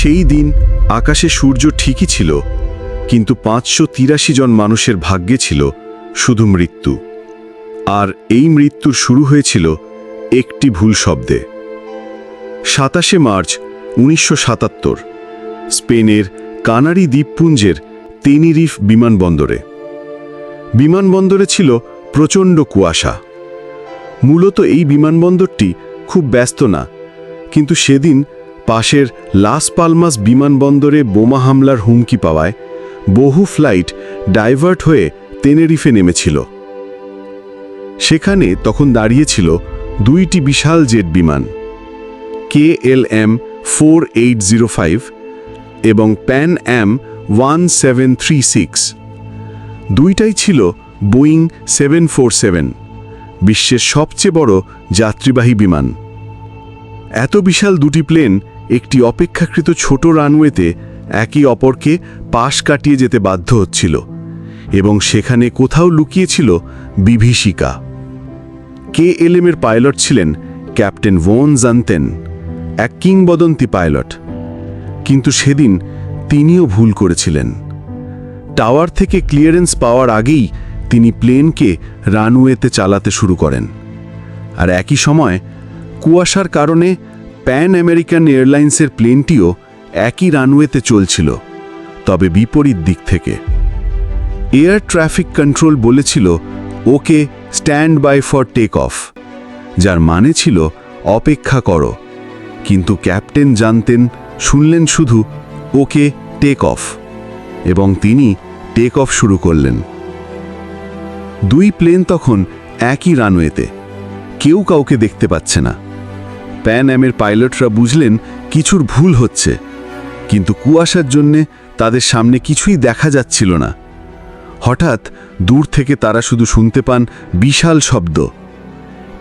সেই দিন আকাশে সূর্য ঠিকই ছিল, কিন্তু পাঁচশো তিরাশি জন মানুষের ভাগ্যে ছিল শুধু মৃত্যু। আর এই মৃত্যুর শুরু হয়েছিল একটি ভুল শব্দে। সাতাশে মার্চ উনিশশো সাতাত্তর, স্পেনের কানারি দ্বীপপুঞ্জের তেনিরিফ বিমানবন্দরে। বিমানবন্দরে ছিল প্রচণ্ড কুয়াশা। মূলত এই বিমানবন্দরটি খুব ব্যস্ত না, কিন্তু সেদিন পাশের লাস পালমাস বিমানবন্দরে বোমা হামলার হুমকি পাওয়ায় বহু ফ্লাইট ডাইভার্ট হয়ে তেনেরিফে নেমেছিল। সেখানে তখন দাঁড়িয়েছিল দুইটি বিশাল জেট বিমান K L M four eight zero five এবং Pan Am one seven three six. দুইটাই ছিল বোয়িং সেভেন ফোর সেভেন, বিশ্বের সবচেয়ে বড় যাত্রীবাহী বিমান। এত বিশাল দুটি প্লেন একটি অপেক্ষাকৃত ছোট রানওয়েতে একে অপরকে পাশ কাটিয়ে যেতে বাধ্য হচ্ছিল এবং সেখানে কোথাও লুকিয়েছিল বিভীষিকা। কে এলেমের পাইলট ছিলেন ক্যাপ্টেন ভোন জানতেন, এক কিংবদন্তি পাইলট। কিন্তু সেদিন তিনিও ভুল করেছিলেন। টাওয়ার থেকে ক্লিয়ারেন্স পাওয়ার আগেই তিনি প্লেনকে রানওয়েতে চালাতে শুরু করেন। আর একই সময় কুয়াশার কারণে প্যান আমেরিকান এয়ারলাইন্সের প্লেনটিও একই রানওয়েতে চলছিল, তবে বিপরীত দিক থেকে। এয়ার ট্রাফিক কন্ট্রোল বলেছিল, okay stand by for take off যার মানে ছিল, অপেক্ষা করো কিন্তু ক্যাপ্টেন জানতেন, শুনলেন শুধু, ওকে টেক অফ এবং তিনি টেক অফ শুরু করলেন। দুই প্লেন তখন একই রানওয়েতে, কেউ কাউকে দেখতে পাচ্ছে না। প্যান অ্যামের পাইলটরা বুঝলেন কিছুর ভুল হচ্ছে। কিন্তু কুয়াশার জন্যে তাদের সামনে কিছুই দেখা যাচ্ছিল না। হঠাৎ দূর থেকে তারা শুধু শুনতে পান বিশাল শব্দ।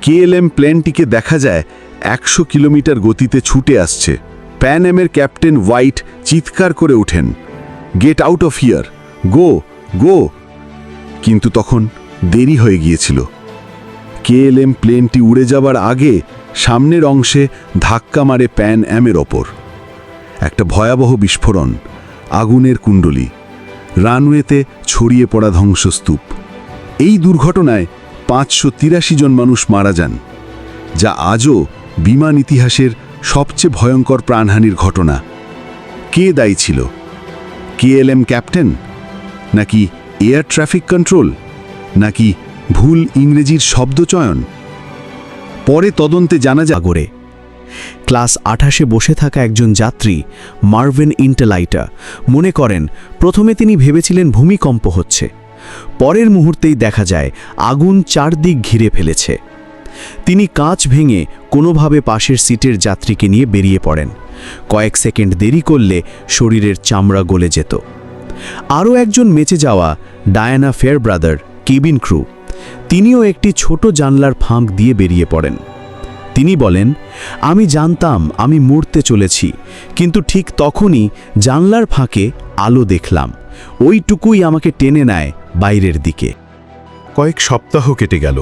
কেএলএম প্লেনটিকে দেখা যায় একশো কিলোমিটার গতিতে ছুটে আসছে। প্যান অ্যামের ক্যাপ্টেন হোয়াইট চিৎকার করে ওঠেন, get out of here, go go! কিন্তু তখন দেরি হয়ে গিয়েছিল। কেএলএম প্লেনটি উড়ে যাবার আগে সামনের অংশে ধাক্কা মারে প্যান অ্যামের ওপর। একটা ভয়াবহ বিস্ফোরণ, আগুনের কুণ্ডলী, রানওয়েতে ছড়িয়ে পড়া ধ্বংসস্তূপ। এই দুর্ঘটনায় পাঁচশো তিরাশি জন মানুষ মারা যান, যা আজও বিমান ইতিহাসের সবচেয়ে ভয়ঙ্কর প্রাণহানির ঘটনা। কে দায়ী ছিল? কে কেএলএম ক্যাপ্টেন? নাকি এয়ার ট্রাফিক কন্ট্রোল? নাকি ভুল ইংরেজির শব্দচয়ন? পরে তদন্তে জানা সাগরে ক্লাস আঠাশে বসে থাকা একজন যাত্রী, মার্ভেন ইন্টেলাইটা, মনে করেন প্রথমে তিনি ভেবেছিলেন ভূমিকম্প হচ্ছে। পরের মুহূর্তেই দেখা যায় আগুন চারদিক ঘিরে ফেলেছে। তিনি কাঁচ ভেঙে কোনোভাবে পাশের সিটের যাত্রীকে নিয়ে বেরিয়ে পড়েন। কয়েক সেকেন্ড দেরি করলে শরীরের চামড়া গলে যেত। আরও একজন মেচে যাওয়া Diana Fairbrother cabin crew তিনিও একটি ছোট জানলার ফাঁক দিয়ে বেরিয়ে পড়েন। তিনি বলেন, আমি জানতাম আমি মরতে চলেছি, কিন্তু ঠিক তখনই জানলার ফাঁকে আলো দেখলাম। ওইটুকুই আমাকে টেনে নেয় বাইরের দিকে। কয়েক সপ্তাহ কেটে গেল,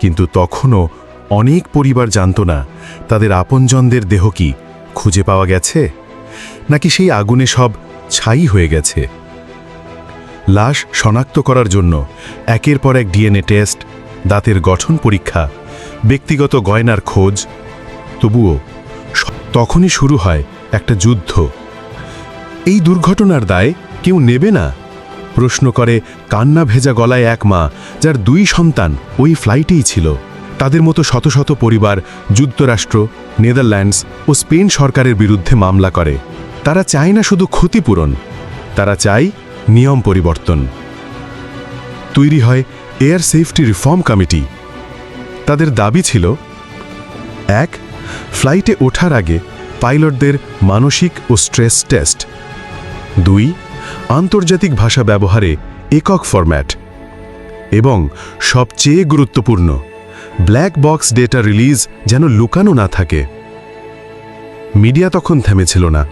কিন্তু তখনও অনেক পরিবার জানত না, তাদের আপনজনদের দেহ কি খুঁজে পাওয়া গেছে? নাকি সেই আগুনে সব ছাই হয়ে গেছে? লাশ শনাক্ত করার জন্য একের পর এক ডিএনএ টেস্ট, দাঁতের গঠন পরীক্ষা, ব্যক্তিগত গয়নার খোঁজ। তবুও তখনই শুরু হয় একটা যুদ্ধ। এই দুর্ঘটনার দায় কেউ নেবে না? প্রশ্ন করে কান্না ভেজা গলায় এক মা, যার দুই সন্তান ওই ফ্লাইটেই ছিল। তাদের মতো শত শত পরিবার, যুক্তরাষ্ট্র, নেদারল্যান্ডস ও স্পেন সরকারের বিরুদ্ধে মামলা করে। তারা চায় না শুধু ক্ষতিপূরণ। তারা চায় নিয়ম পরিবর্তন। তৈরি হয় এয়ার সেফটি রিফর্ম কমিটি। তাদের দাবি ছিল, এক, ফ্লাইটে ওঠার আগে পাইলটদের মানসিক ও স্ট্রেস টেস্ট। দুই, আন্তর্জাতিক ভাষা ব্যবহারে একক ফরম্যাট। এবং সবচেয়ে গুরুত্বপূর্ণ, ব্ল্যাক বক্স ডেটা রিলিজ যেন লুকানো না থাকে। মিডিয়া তখন থেমেছিল না।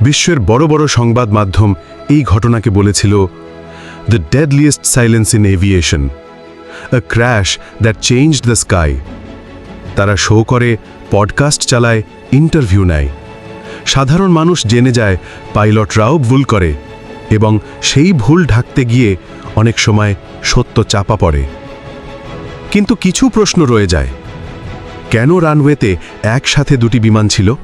বিশ্বের বড় বড় সংবাদ মাধ্যম এই ঘটনাকে বলেছিল the deadliest silence in aviation a crash that change the sky তারা শো করে পডকাস্ট চালায় ইন্টারভিউ নেয়। সাধারণ মানুষ জেনে যায় পাইলটরাও ভুল করে এবং সেই ভুল ঢাকতে গিয়ে অনেক সময় সত্য চাপা পড়ে। কিন্তু কিছু প্রশ্ন রয়ে যায়। কেন রানওয়েতে একসাথে দুটি বিমান ছিল?